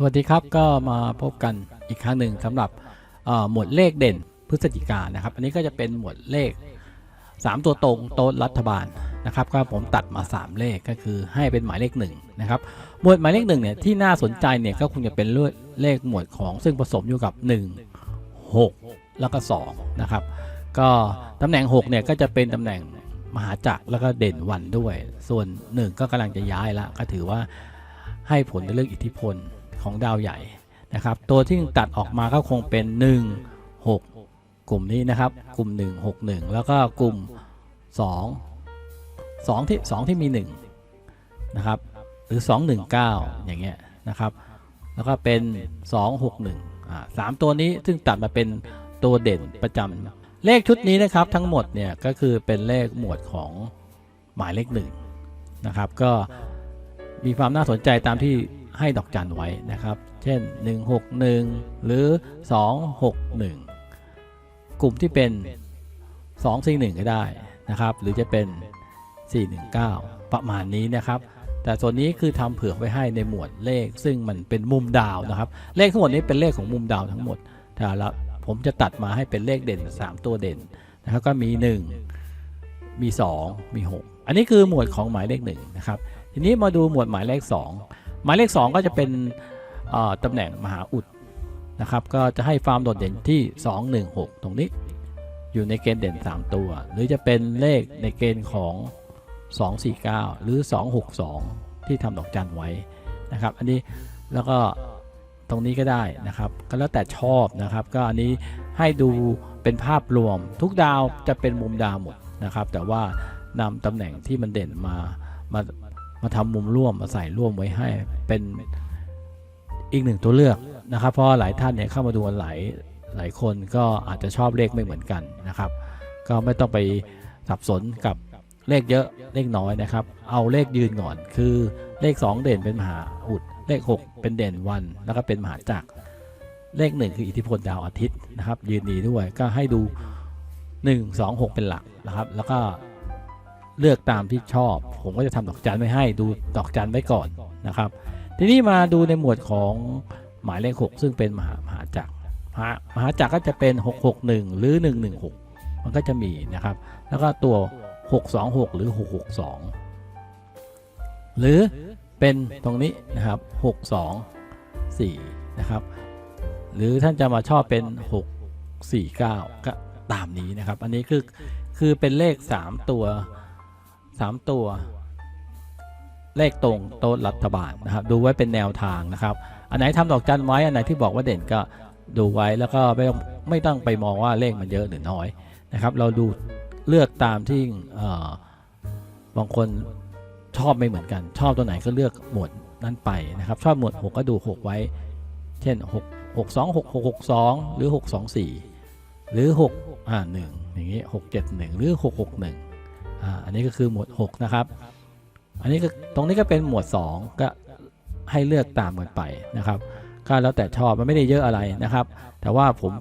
สวัสดีครับก็มาพบกันอีกครั้งหนึ่งสำหรับหมวดเลขเด่นพฤศจิกานนะครับ อันนี้ก็จะเป็นหมวดเลข 3 ตัวตรงโต๊ะรัฐบาลนะครับ ก็ผมตัดมา 3 เลขก็คือให้เป็นหมายเลข1นะครับหมวดหมายเลข1เนี่ยที่น่าสนใจเนี่ยก็คงจะเป็นเลขหมวดของซึ่งผสมอยู่กับ 1 6 แล้วก็2นะครับก็ตำแหน่ง6เนี่ยก็จะเป็นตำแหน่งมหาจักรแล้วก็เด่นวันด้วย ส่วน 1 ก็กำลังจะย้ายละก็ถือว่าให้ผลในเรื่องอิทธิพล ของดาวใหญ่นะครับ ตัวที่ตัดออกมาก็คงเป็น 1 6 กลุ่มนี้นะครับ กลุ่ม 1 6 1 แล้วก็กลุ่ม 2 2 ที่ 2 ที่มี 1 นะครับ หรือ 2 1 9 อย่างเงี้ยนะครับ แล้วก็เป็น 2 6 1อ่าสามตัวนี้ซึ่งตัดมาเป็นตัวเด่นประจำเลขชุดนี้นะครับทั้งหมดเนี่ยก็คือเป็นเลขหมวดของหมายเลขหนึ่งนะครับ ก็มีความน่าสนใจตามที่ ให้ดอกจันไว้นะครับ เช่น 161 หรือ 261 กลุ่มที่เป็น 241 ก็ได้นะครับ หรือจะเป็น 419 ประมาณนี้นะครับ แต่ส่วนนี้คือทำเผื่อไว้ให้ในหมวดเลข ซึ่งมันเป็นมุมดาวนะครับ เลขทั้งหมดนี้เป็นเลขของมุมดาวทั้งหมดแต่ละผมจะตัดมาให้เป็นเลขเด่น 3 ตัวเด่นนะครับก็มี 1 มี 2 มี 6 อันนี้คือหมวดของหมายเลข1นะครับทีนี้มาดูหมวดหมายเลข 2 หมายเลข 2 ก็จะเป็นตำแหน่งมหาอุดนะครับ ก็จะให้ฟาร์มโดดเด่นที่ 216 ตรงนี้อยู่ในเกณฑ์เด่น 3 ตัว หรือจะเป็นเลขในเกณฑ์ของ 249 หรือ 262 ที่ทำดอกจันไว้นะครับ อันนี้แล้วก็ตรงนี้ก็ได้นะครับ ก็แล้วแต่ชอบนะครับ ก็อันนี้ให้ดูเป็นภาพรวม ทุกดาวจะเป็นมุมดาวหมดนะครับ แต่ว่านำตำแหน่งที่มันเด่นมามา มาทำมุมร่วมมาใส่ร่วมไว้ให้เป็นอีกหนึ่งตัวเลือกนะครับ เพราะหลายท่านเนี่ยเข้ามาดูกันหลายหลายคนก็อาจจะชอบเลขไม่เหมือนกันนะครับ ก็ไม่ต้องไปสับสนกับเลขเยอะเลขน้อยนะครับ เอาเลขยืนก่อน คือเลข 2 เด่นเป็นมหาอุด เลข 6 เป็นเด่นวัน แล้วก็เป็นมหาจักร เลข 1 คืออิทธิพลดาวอาทิตย์นะครับ ยืนดีด้วยก็ให้ดู 1 2 6 เป็นหลักนะครับ แล้วก็ เลือกตามที่ชอบ ผมก็จะทำดอกจันไว้ให้ดูดอกจันไว้ก่อนนะครับ ทีนี้มาดูในหมวดของหมายเลข 6 ซึ่งเป็นมหามหาจักรมหามหาจักรก็จะเป็น 661 หรือ 116 มันก็จะมีนะครับ แล้วก็ตัว 626 หรือ 662 หรือเป็นตรงนี้นะครับ 624 นะครับ หรือท่านจะมาชอบเป็น 649 ก็ตามนี้นะครับ อันนี้คือคือเป็นเลข 3 ตัว 3 ตัว เลขตรงโต๊ะรัฐบาลนะครับ ดูไว้เป็นแนวทางนะครับ อันไหนทำดอกจันไว้อันไหนที่บอกว่าเด่นก็ดูไว้แล้วก็ไม่ต้องไม่ต้องไปมองว่าเลขมันเยอะหรือน้อยนะครับ เราดูเลือกตามที่บางคนชอบไม่เหมือนกัน ชอบตัวไหนก็เลือกหมวดนั้นไปนะครับ ชอบหมวด 6 ก็ดู 6 ไว้ เช่น 6 6 2 6 6 6 2 หรือ 6 2 4 หรือ6อ่า1อย่างนี้ 6 7 1 หรือ 6 6 1 อันนี้ก็คือหมวด 6 นะครับ อันนี้ก็ตรงนี้ก็เป็นหมวด 2 ก็ให้เลือกตามกันไปนะครับก็แล้วแต่ชอบมันไม่ได้เยอะอะไรนะครับ แต่ว่าผม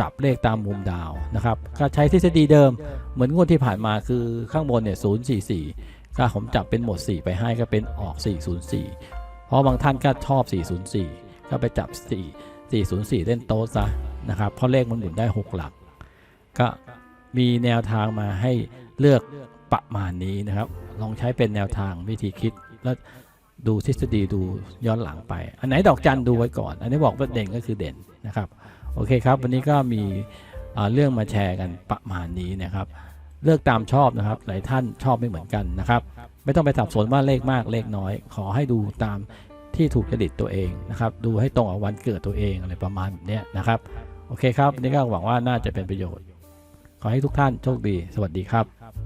จับเลขตามมุมดาวนะครับ ก็ใช้ทฤษฎีเดิมเหมือนงวดที่ผ่านมาคือข้างบนเนี่ย044ก็ผมจับเป็นหมวด 4 ไปให้ก็เป็นออก 404 เพราะบางท่านก็ชอบ 404 ก็ไปจับ 4 404 เล่นโต๊ะซะนะครับ เพราะเลขมันหมุนได้ 6 หลัก ก็มีแนวทางมาให้ เลือกประมาณนี้นะครับ ลองใช้เป็นแนวทางวิธีคิดแล้วดูทฤษฎีดูย้อนหลังไป อันไหนดอกจันดูไว้ก่อน อันนี้บอกว่าเด่นก็คือเด่นนะครับ โอเคครับ วันนี้ก็มีเรื่องมาแชร์กันประมาณนี้นะครับ เลือกตามชอบนะครับ หลายท่านชอบไม่เหมือนกันนะครับ ไม่ต้องไปสับสนว่าเลขมากเลขน้อย ขอให้ดูตามที่ถูกจริตตัวเองนะครับ ดูให้ตรงกับวันเกิดตัวเองอะไรประมาณแบบนี้นะครับ โอเคครับ วันนี้ก็หวังว่าน่าจะเป็นประโยชน์ ขอให้ทุกท่านโชคดี สวัสดีครับ